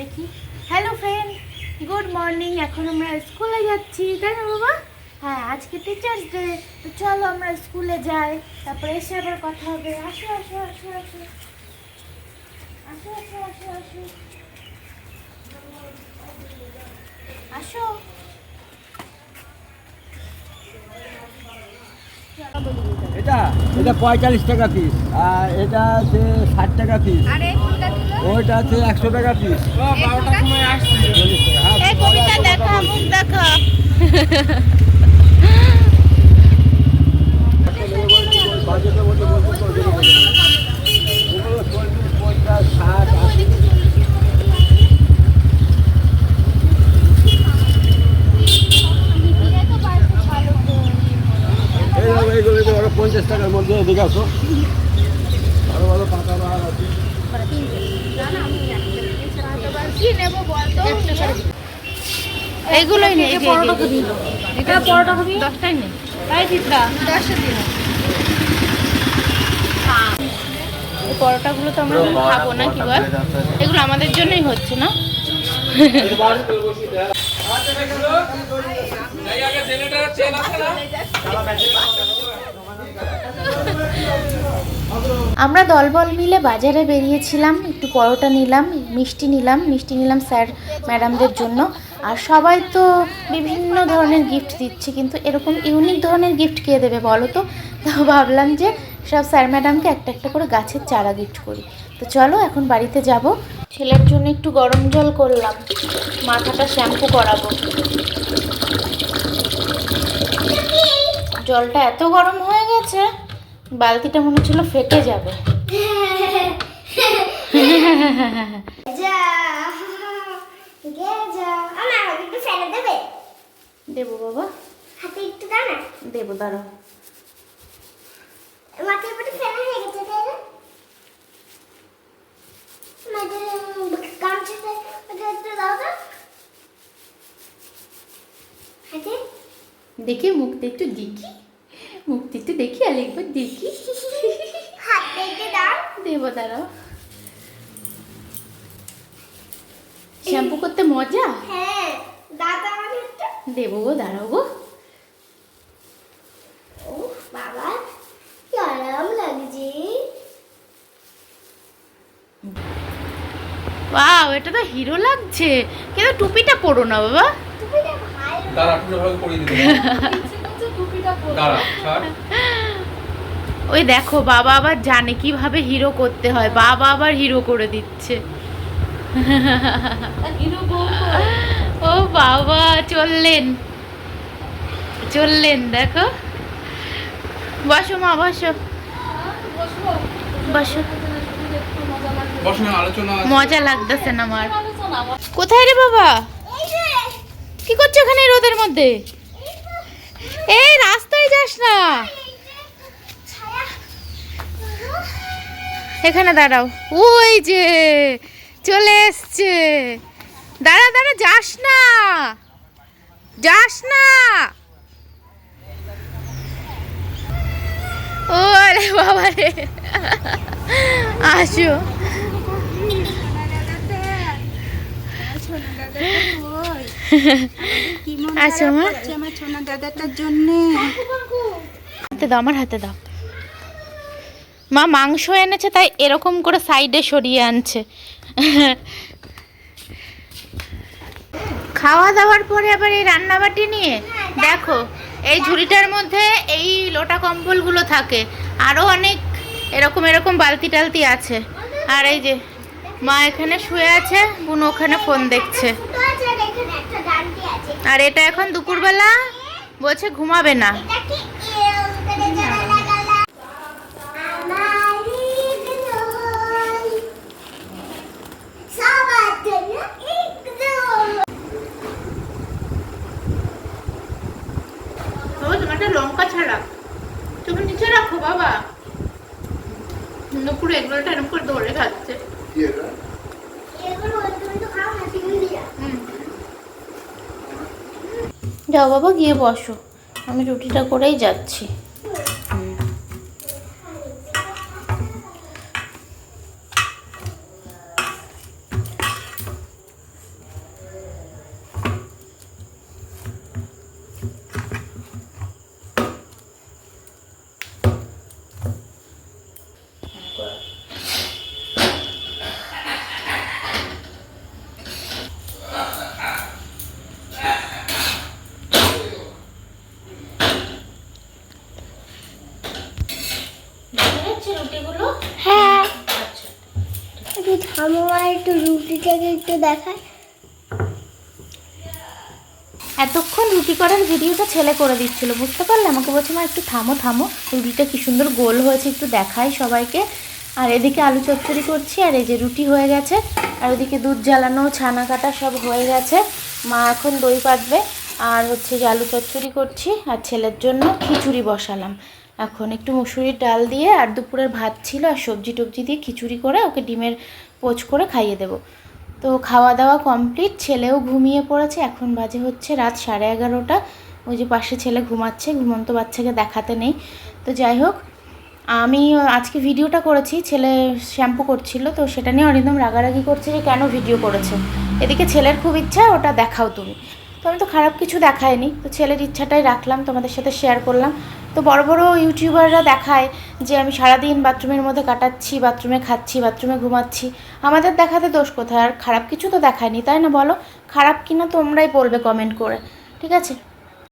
দেখি। Hello friend good morning এখন আমরা স্কুলে যাচ্ছি, তাই না বাবা? হ্যাঁ আজকে টিচার্স ডে তো চলো আমরা স্কুলে যাই, তারপরে এসে আবার কথা হবে। আসো আসো আসো আসো। আসো আসো আসো আসো। আসো। এটা? এটা পঁয়তাল্লিশ টাকা পিস আর এটা আছে ষাট টাকা পিস ওইটা আছে একশো টাকা পিস হ্যাঁ এই কবিতা দেখা মুখ দেখা বাজেটের মধ্যে বলতে তো ওগুলো বলতে না। ওগুলো চল্লিশ পঞ্চাশ ষাট আশি এইগুলো এইগুলো এইগুলো ওরা পঞ্চাশ টাকার মধ্যে এদিকে আসো ভালো ভালো পাতা বাহার আছে। এইগুলোই নেই পরোটা খাবি এটা পরোটা খাবি দশটাই নেই। তাই চিত্রা দশটা দিন এই পরোটাগুলো তো আমরা খাব না কি বল? এগুলো আমাদের জন্যই হচ্ছে না? আমরা দলবল মিলে বাজারে বেরিয়েছিলাম, একটু পরোটা নিলাম, মিষ্টি নিলাম মিষ্টি নিলাম স্যার ম্যাডামদের জন্য। আর সবাই তো বিভিন্ন ধরনের গিফট দিচ্ছে, কিন্তু এরকম ইউনিক ধরনের গিফট কে দেবে বলো তো? তো ভাবলাম যে সব স্যার ম্যাডামকে একটা একটা করে গাছের চারা গিফট করি। তো চলো এখন বাড়িতে যাব। ছেলের জন্য একটু গরম জল করলাম, মাথাটা শ্যাম্পু করাবো। জলটা এত গরম হয়ে গেছে। বালতিটা মনে হচ্ছিল ফেটে যাবে। একটু দেবে? দেবো বাবা। হাতে একটু দাও না। দেবো দাঁড়াও। মাথায় একটু ফেলে হয়ে গেছে তাই না? মাঝে গামছাতে ওটা একটু দাও তো। হাতে। দেখি মুখটা একটু দেখি। দেখি আর একবার দেখি। হাতে একটু দাও। দেবো দাঁড়াও। শ্যাম্পু করতে মজা? হ্যাঁ দেবো গো দাঁড়াও গো। বাবা আরাম লাগছে। বাহ এটা তো হিরো লাগছে। কিন্তু টুপিটা পরো না বাবা। না ভালো দাঁড়া টুকরো ভালো করে ওই দেখো বাবা আবার জানে কীভাবে হিরো করতে হয়। বাবা আবার হিরো করে দিচ্ছে। ও বাবা চললেন। চললেন দেখো। বসো মা বসো। বসো। মজা লাগতেছে না আমার। কোথায় রে বাবা? এই কি করছ এই রোদের মধ্যে? এই রাস্তায় যাস না। এখানে দাঁড়াও। ওই যে, চলে এসছে। দাঁড়া দাঁড়া, যাস না। যাস না। ও আরে বাবা রে। আসো। আসো মা? আমার সোনা দাদাটার জন্যে। হাতে দাও আমার হাতে দাও। মা মাংস এনেছে তাই এরকম করে সাইডে সরিয়ে আনছে। খাওয়া দাওয়ার পরে আবার এই রান্নাবাটি নিয়ে দেখো এই ঝুড়িটার মধ্যে এই লোটা কম্বলগুলো থাকে। আরও অনেক এরকম এরকম বালতি টালতি আছে। আর এই যে মা এখানে শুয়ে আছে বুনো ওখানে ফোন দেখছে। আর এটা এখন দুপুরবেলা বলছে ঘুমাবে না। লঙ্কা ছাড়া। তুমি রাখো বাবা। দুপুরে এগুলোটা এরকম করে ধরে খাচ্ছে যাও বাবা গিয়ে বসো। আমি রুটিটা করেই যাচ্ছি। হয়েছে রুটিগুলো? হ্যাঁ। আচ্ছা। একটু থামো আর একটু রুটিটাকে একটু দেখায় এতক্ষণ রুটি করার ভিডিওটা ছেলে করে দিচ্ছিল বুঝতে পারলে? আমাকে বলছে মা একটু থামো থামো। রুটিটা কি সুন্দর গোল হয়েছে একটু দেখাই সবাইকে। আর এদিকে আলু চচ্চড়ি করছি আর এই যে রুটি হয়ে গেছে আর ওদিকে দুধ জ্বালানো ছানা কাটা সব হয়ে গেছে। মা এখন দই পাতবে আর হচ্ছে যে আলু চচ্চড়ি করছি আর ছেলের জন্য খিচুড়ি বসালাম। এখন একটু মুসুরির ডাল দিয়ে আর দুপুরের ভাত ছিল আর সবজি টবজি দিয়ে খিচুড়ি করে ওকে ডিমের পোচ করে খাইয়ে দেবো। তো খাওয়া দাওয়া কমপ্লিট, ছেলেও ঘুমিয়ে পড়েছে। এখন বাজে হচ্ছে রাত সাড়ে এগারোটা। ওই যে পাশে ছেলে ঘুমাচ্ছে, ঘুমন্ত বাচ্চাকে দেখাতে নেই। তো যাই হোক, আমি আজকে ভিডিওটা করেছি, ছেলে শ্যাম্পু করছিল, তো সেটা নিয়ে অরিন্দম রাগারাগি করছে যে কেন ভিডিও করেছে। এদিকে ছেলের খুব ইচ্ছা, ওটা দেখাও তুমি। তো আমি তো খারাপ কিছু দেখায়নি তো ছেলের ইচ্ছাটাই রাখলাম, তোমাদের সাথে শেয়ার করলাম। তো বড় বড় ইউটিউবাররা দেখায় যে আমি সারাদিন বাথরুমের মধ্যে কাটাচ্ছি, বাথরুমে খাচ্ছি, বাথরুমে ঘুমাচ্ছি। আমাদের দেখাতে দোষ কোথায়? আর খারাপ কিছু তো দেখায়নি, তাই না বলো? খারাপ কিনা তোমরাই বলবে কমেন্ট করে, ঠিক আছে?